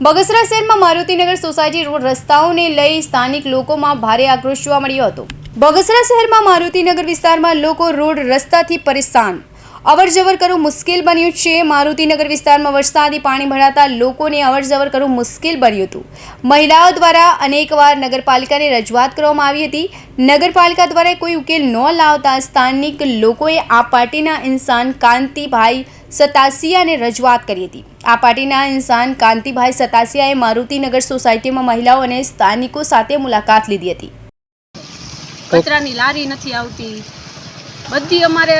બગસરા શહેરમાં Maruti Nagar society road રસ્તાઓને લઈ સ્થાનિક લોકોમાં ભારે આક્રોશ જોવા મળ્યો હતો. બગસરા શહેરમાં મારુતિનગર વિસ્તારમાં લોકો રોડ રસ્તાથી પરેશાન અવરજવર કરવું મુશ્કેલ બન્યું છે. મારુતિનગર વિસ્તારમાં વરસાદી પાણી ભરાતા લોકોને અવરજવર કરવું મુશ્કેલ બન્યું હતું. મહિલાઓ દ્વારા અનેકવાર નગરપાલિકાને રજૂઆત કરવામાં આવી હતી. નગરપાલિકા દ્વારા કોઈ ઉકેલ ન લાવતા સ્થાનિક લોકોએ આ પાર્ટીના ઇન્સાન કાંતિભાઈ સતાસિયાને રજૂઆત કરી હતી. આ પાર્ટીના ઇન્સાન કાંતિભાઈ સતાસિયાએ મારુતિનગર સોસાયટીમાં મહિલાઓ અને સ્થાનિકો સાથે મુલાકાત લીધી હતી. કચરાની લારી નથી આવતી. બધી અમારે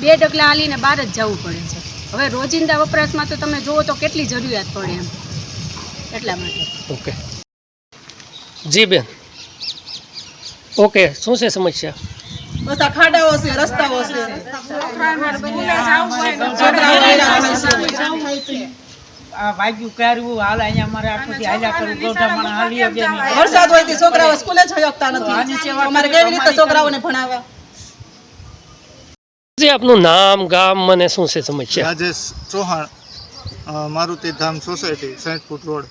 બે ડગલા હાલીને બહાર જ જવું પડે છે. હવે રોજિંદા વપરાશમાં તો તમે જુઓ તો કેટલી જરૂરિયાત પડે એમ. એટલા માટે. ઓકે. જી બેન. ઓકે શું છે સમસ્યા? બસ આ ખાડાઓ છે રસ્તાઓ છે. આ વાગ્યું કર્યું હાલ અહીંયા મારે આખુંથી હાલ્યા કરવું ગોઠામણ હાલી વરસાદ હોય તે છોકરાઓ સ્કૂલે જ શકતા નથી. અમારે કેવી રીતે છોકરાઓને ભણાવવા? જી આપનું નામ, ગામ મને શું છે સમસ્યા રાજેશ ચૌહાણ. મારુતિ ધામ સોસાયટી, સાઠ ફૂટ રોડ.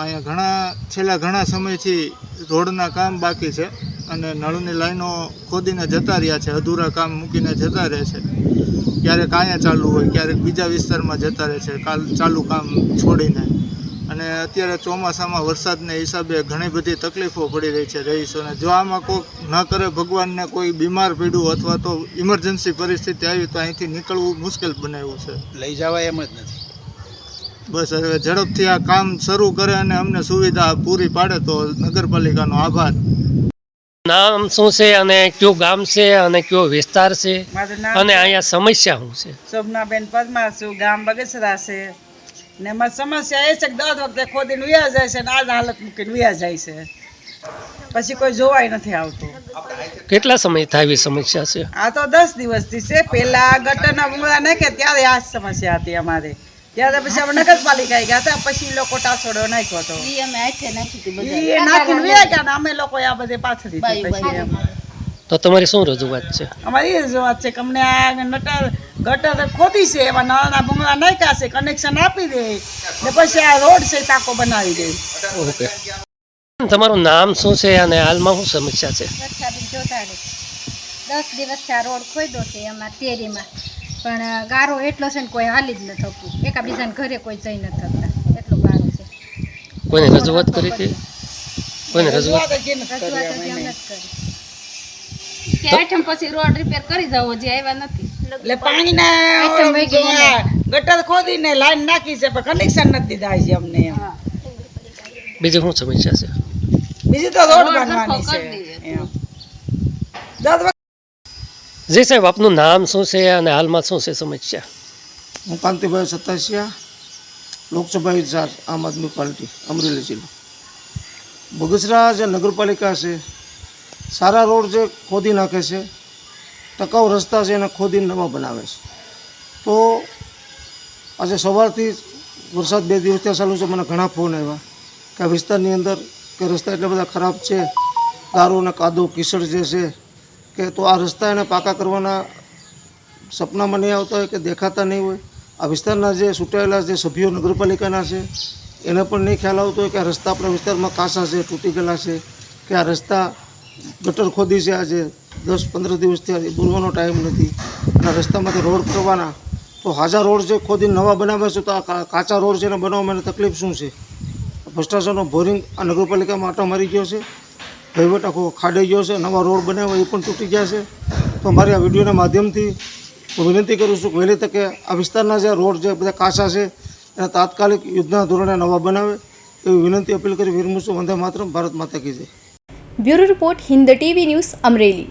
અહીંયા ઘણા, છેલ્લા ઘણા સમયથી રોડના કામ બાકી છે અને નળની લાઈનો ખોદીને જતા રહ્યા છે, અધૂરા કામ મૂકીને જતા રહે છે. ક્યારેક અહીંયા ચાલુ હોય, ક્યારેક બીજા વિસ્તારમાં જતા રહે છે, કાલ ચાલુ કામ છોડીને. અને અત્યારે ચોમાસામાં વરસાદને હિસાબે ઘણી બધી તકલીફો પડી રહી છે રહીશોને જો આમાં કોઈક ન કરે ભગવાનને કોઈ બીમાર પીડ્યું અથવા તો ઇમરજન્સી પરિસ્થિતિ આવી તો અહીંથી નીકળવું મુશ્કેલ બનાવ્યું છે. લઈ જવાય એમ જ નથી. બસ હવે ઝડપથી આ કામ શરૂ કરે અને અમને સુવિધા પૂરી પાડે તો નગરપાલિકાનો આભાર. નામ શું છે અને કયું ગામ છે અને કયો વિસ્તાર છે? અને અહીંયા સમસ્યા શું છે? શોભનાબેન પરમાર છું ગામ બગસરા છે. ને એમાં સમસ્યા એ છે કે દર વખતે ખોદીને વ્યા જાય છે ને આ જ હાલત મૂકીને વ્યા જાય છે. પછી કોઈ જોવાય નથી આવતું. કેટલા સમય થાય એવી સમસ્યા છે? આ તો દસ દિવસથી છે. પેલા ગટરના ભૂંગળા નાખે ત્યારે આ જ સમસ્યા હતી અમારે. ત્યારે પછી અમે નગરપાલિકા ગયા હતા પછી લોકો ટાસોડો નાખ્યો હતો. નાખીને વ્યા ગયા ને અમે લોકો આ બધે પાથરી પછી એમ. તો તમારી શું રજૂઆત છે? અમારી એ જ વાત છે કે અમને આ ગટર ગટર ખોદી છે એમાં નળના ભૂંગળા નાખ્યા છે કનેક્શન આપી દે. ને પછી આ રોડ છે તાકો બનાવી દે. ઓકે. તમારું નામ શું છે અને હાલમાં શું સમસ્યા છે? દસ દિવસથી આ રોડ ખોદ્યો છે એમાં તેરીમાં પણ ગારો એટલો છે ને કોઈ હાલી જ ન થતું. એકાબીજાને ઘરે કોઈ જઈ ન થતા. એટલો ગારો છે. કોઈને રજૂઆત કરી હતી? કોઈને રજૂઆત? રજૂઆત કરી રજૂઆત અમે હજી એને. અમે જ કરી કે આઈટમ પછી રોડ રિપેર કરી જાવ જે આવ્યા નથી. એટલે ગઈ એને. ગટર ખોદીને લાઈન નાખી છે પણ કનેક્શન નથી દીધા છે અમને એમ. બીજી શું સમસ્યા છે બીજી તો રોડ બનવાની છે. જી સાહેબ આપનું નામ શું છે અને હાલમાં શું છે સમસ્યા હું કાંતિભાઈ સતાસિયા લોકસભા ઇન્ચાર્જ આમ આદમી પાર્ટી અમરેલી જિલ્લો. બગસરા જે નગરપાલિકા છે સારા રોડ જે ખોદી નાખે છે. ટકાઉ રસ્તા છે, એને ખોદીને નવા બનાવે છે. તો આજે સવારથી વરસાદ બે દિવસ ત્યાં ચાલુ છે, મને ઘણા ફોન આવ્યા કે આ વિસ્તારની અંદર કે રસ્તા એટલા બધા ખરાબ છે, ગારો અને કાદવ કીચડ જે છે, કે તો આ રસ્તા એને પાકા કરવાના સપનામાં નહીં આવતા હોય કે દેખાતા નહીં હોય. આ વિસ્તારના જે ચૂંટાયેલા જે સભ્યો નગરપાલિકાના છે, એને પણ નહીં ખ્યાલ આવતો હોય કે આ રસ્તા આપણા વિસ્તારમાં કાસા છે, તૂટી ગયેલા છે, કે આ રસ્તા ગટર ખોદી છે આજે. દસ પંદર દિવસથી આજે બોલવાનો ટાઈમ નથી. અને રસ્તામાંથી રોડ કરવાના. તો હાજા રોડ છે ખોદી નવા બનાવે છે તો આ કાચા રોડ છે એને બનાવવામાં તકલીફ શું છે? ભ્રષ્ટાચારનો બોરિંગ આ નગરપાલિકામાં આટો મારી ગયો છે. વહીવટ આખો ખાડાઈ ગયો છે. નવા રોડ બનાવ્યા, એ પણ તૂટી ગયા છે. તો મારી આ વિડીયોના માધ્યમથી હું વિનંતી કરું છું કે વહેલી તકે આ વિસ્તારના જે રોડ જે બધા કાચા છે, એના તાત્કાલિક યુદ્ધના ધોરણે નવા બનાવે. એવી વિનંતી અપીલ કરી. વિરમું છું વંદે માત્ર ભારત માતા કી bureau report Hind TV news Amreli